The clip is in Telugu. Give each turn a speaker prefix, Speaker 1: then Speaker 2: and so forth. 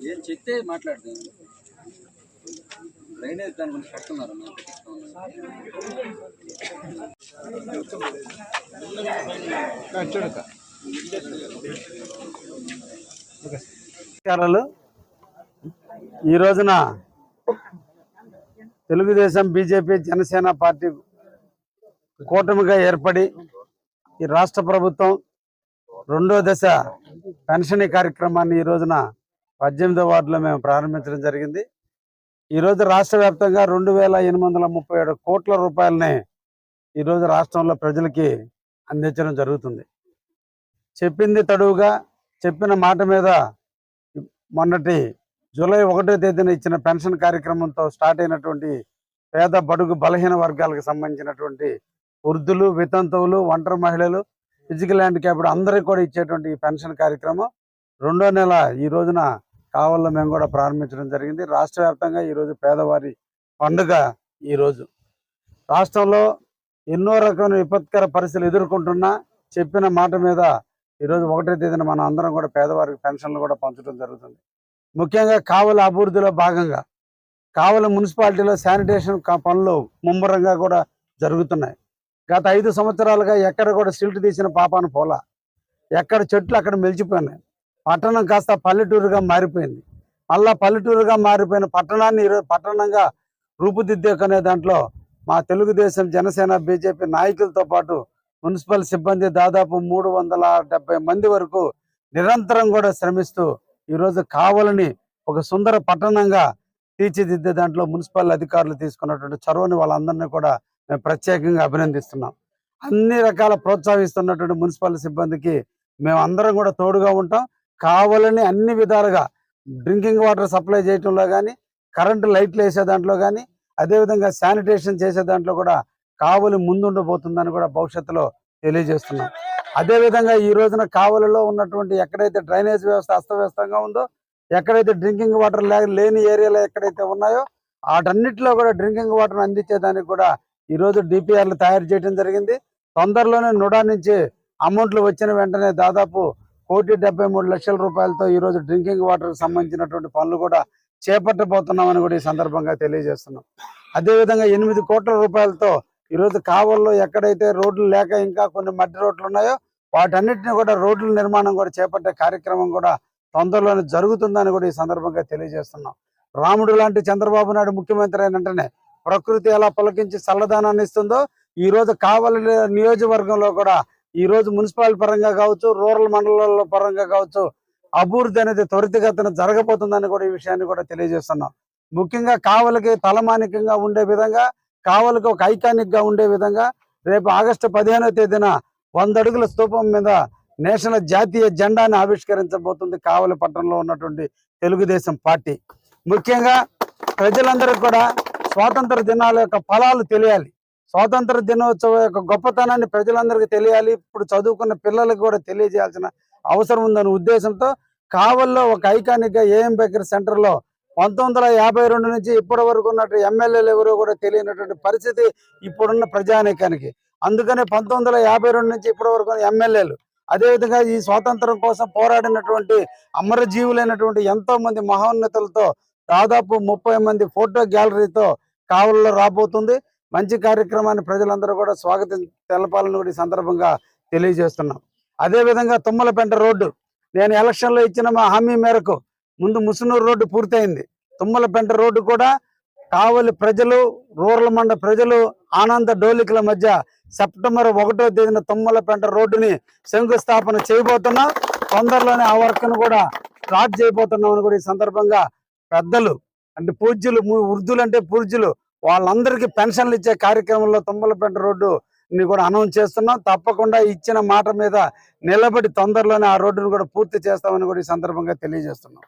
Speaker 1: ఏం చెప్తే మాట్లాడతాను డ్రైనేజ్ దాని గురించి కట్టున్నారు మేము
Speaker 2: నమస్కారాలు ఈ రోజున తెలుగుదేశం బీజేపీ జనసేన పార్టీ కూటమిగా ఏర్పడి ఈ రాష్ట్ర ప్రభుత్వం రెండో దశ పెన్షన్ కార్యక్రమాన్ని ఈ రోజున పద్దెనిమిదో వార్డులో మేము ప్రారంభించడం జరిగింది. ఈ రోజు రాష్ట్ర వ్యాప్తంగా రెండు వేల ఎనిమిది వందల ముప్పై ఏడు కోట్ల రూపాయలని ఈరోజు రాష్ట్రంలో ప్రజలకి అందించడం జరుగుతుంది. చెప్పింది తడువుగా చెప్పిన మాట మీద మొన్నటి జూలై ఒకటో తేదీన ఇచ్చిన పెన్షన్ కార్యక్రమంతో స్టార్ట్ అయినటువంటి పేద బడుగు బలహీన వర్గాలకు సంబంధించినటువంటి వృద్ధులు వితంతువులు ఒంటరి మహిళలు ఫిజికల్ హ్యాండిక్యాప్డ్ అందరికీ కూడా ఇచ్చేటువంటి ఈ పెన్షన్ కార్యక్రమం రెండో నెల ఈ రోజున కావల్లో మేము కూడా ప్రారంభించడం జరిగింది. రాష్ట్ర వ్యాప్తంగా ఈరోజు పేదవారి పండుగ ఈరోజు రాష్ట్రంలో ఎన్నో రకమైన విపత్కర పరిస్థితులు ఎదుర్కొంటున్నా చెప్పిన మాట మీద ఈరోజు ఒకటే తేదీన మనం అందరం కూడా పేదవారికి పెన్షన్లు కూడా పంచడం జరుగుతుంది. ముఖ్యంగా కావల అభివృద్ధిలో భాగంగా కావల మున్సిపాలిటీలో శానిటేషన్ పనులు ముమ్మరంగా కూడా జరుగుతున్నాయి. గత ఐదు సంవత్సరాలుగా ఎక్కడ కూడా సిల్ట్ తీసిన పాపాన పోలా. ఎక్కడ చెట్లు అక్కడ మెలిచిపోయినాయి. పట్టణం కాస్త పల్లెటూరుగా మారిపోయింది. మళ్ళా పల్లెటూరుగా మారిపోయిన పట్టణాన్ని ఈరోజు పట్టణంగా రూపుదిద్దేకనే దాంట్లో మా తెలుగుదేశం జనసేన బీజేపీ నాయకులతో పాటు మున్సిపల్ సిబ్బంది దాదాపు మూడు వందల డెబ్బై మంది వరకు నిరంతరం కూడా శ్రమిస్తూ ఈరోజు కావలని ఒక సుందర పట్టణంగా తీర్చిదిద్దే దాంట్లో మున్సిపల్ అధికారులు తీసుకున్నటువంటి చొరవని వాళ్ళందరినీ కూడా మేము ప్రత్యేకంగా అభినందిస్తున్నాం. అన్ని రకాల ప్రోత్సహిస్తున్నటువంటి మున్సిపల్ సిబ్బందికి మేము అందరం కూడా తోడుగా ఉంటాం. కావాలని అన్ని విధాలుగా డ్రింకింగ్ వాటర్ సప్లై చేయటంలో కానీ కరెంటు లైట్లు వేసే దాంట్లో కానీ అదేవిధంగా శానిటేషన్ చేసే దాంట్లో కూడా కావలి ముందుండబోతుందని కూడా భవిష్యత్తులో తెలియజేస్తున్నాం. అదేవిధంగా ఈ రోజున కావలిలో ఉన్నటువంటి ఎక్కడైతే డ్రైనేజ్ వ్యవస్థ అస్తవ్యస్తంగా ఉందో ఎక్కడైతే డ్రింకింగ్ వాటర్ లేని ఏరియాలో ఎక్కడైతే ఉన్నాయో వాటన్నిటిలో కూడా డ్రింకింగ్ వాటర్ అందించేదానికి కూడా ఈ రోజు డిపిఆర్లు తయారు చేయడం జరిగింది. తొందరలోనే నుడా నుంచి అమౌంట్లు వచ్చిన వెంటనే దాదాపు కోటి డెబ్బై మూడు లక్షల రూపాయలతో ఈ రోజు డ్రింకింగ్ వాటర్ సంబంధించినటువంటి పనులు కూడా చేపట్టబోతున్నామని కూడా ఈ సందర్భంగా తెలియజేస్తున్నాం. అదేవిధంగా ఎనిమిది కోట్ల రూపాయలతో ఈ రోజు కావల్లో ఎక్కడైతే రోడ్లు లేక ఇంకా కొన్ని మట్టి రోడ్లు ఉన్నాయో వాటన్నిటిని కూడా రోడ్ల నిర్మాణం కూడా చేపట్టే కార్యక్రమం కూడా తొందరలోనే జరుగుతుందని కూడా ఈ సందర్భంగా తెలియజేస్తున్నాం. రాముడు లాంటి చంద్రబాబు నాయుడు ముఖ్యమంత్రి అయిన వెంటనే ప్రకృతి ఎలా పులకించి చల్లదనాన్ని ఇస్తుందో ఈ రోజు కావలి నియోజకవర్గంలో కూడా ఈ రోజు పరంగా కావచ్చు రూరల్ మండలాల పరంగా కావచ్చు అభివృద్ధి అనేది త్వరితగతిన జరగబోతుందని కూడా ఈ విషయాన్ని కూడా తెలియజేస్తున్నాం. ముఖ్యంగా కావలికి తలమానికంగా ఉండే విధంగా కావలికి ఒక ఐకానిక్గా ఉండే విధంగా రేపు ఆగస్టు పదిహేనో తేదీన వంద అడుగుల స్తూపం మీద నేషనల్ జాతీయ జెండాని ఆవిష్కరించబోతుంది కావలి పట్టణంలో ఉన్నటువంటి తెలుగుదేశం పార్టీ. ముఖ్యంగా ప్రజలందరికీ కూడా స్వాతంత్ర దినాల యొక్క ఫలాలు తెలియాలి. స్వాతంత్ర దినోత్సవం యొక్క గొప్పతనాన్ని ప్రజలందరికీ తెలియాలి. ఇప్పుడు చదువుకున్న పిల్లలకు కూడా తెలియజేయాల్సిన అవసరం ఉందనే ఉద్దేశంతో కావల్లో ఒక ఐకానిక్గా ఏఎం బేకర్ సెంటర్లో పంతొమ్మిది వందల యాభై రెండు నుంచి ఇప్పటి వరకు ఉన్నట్టు ఎమ్మెల్యేలు ఎవరో కూడా తెలియనటువంటి పరిస్థితి ఇప్పుడున్న ప్రజానీకానికి. అందుకనే పంతొమ్మిది వందల యాభై రెండు నుంచి ఇప్పటి వరకు ఎమ్మెల్యేలు అదేవిధంగా ఈ స్వాతంత్రం కోసం పోరాడినటువంటి అమరజీవులైనటువంటి ఎంతో మంది మహోన్నతులతో దాదాపు ముప్పై మంది ఫోటో గ్యాలరీతో కావల్లో రాబోతుంది. మంచి కార్యక్రమాన్ని ప్రజలందరూ కూడా స్వాగతం తెలపాలని కూడా ఈ సందర్భంగా తెలియజేస్తున్నాం. అదేవిధంగా తుమ్మలపెంట రోడ్డు నేను ఎలక్షన్లో ఇచ్చిన మా హామీ మేరకు ముందు ముసునూరు రోడ్డు పూర్తయింది. తుమ్మలపెంట రోడ్డు కూడా కావలి ప్రజలు రూరల్ మండ ప్రజలు ఆనంద డోలికల మధ్య సెప్టెంబర్ ఒకటో తేదీన తుమ్మలపెంట రోడ్డుని శంకుస్థాపన చేయబోతున్నాం. తొందరలోనే ఆ వర్క్ను కూడా స్టార్ట్ చేయబోతున్నాం అని కూడా ఈ సందర్భంగా పెద్దలు అంటే పూజ్యులు ము- వృద్ధులు అంటే పూజ్యులు వాళ్ళందరికీ పెన్షన్లు ఇచ్చే కార్యక్రమంలో తుమ్మలపేట రోడ్డు ని కూడా అనౌన్స్ చేస్తున్నాం. తప్పకుండా ఇచ్చిన మాట మీద నిలబడి తొందరలోనే ఆ రోడ్డును కూడా పూర్తి చేస్తామని కూడా ఈ సందర్భంగా తెలియజేస్తున్నాం.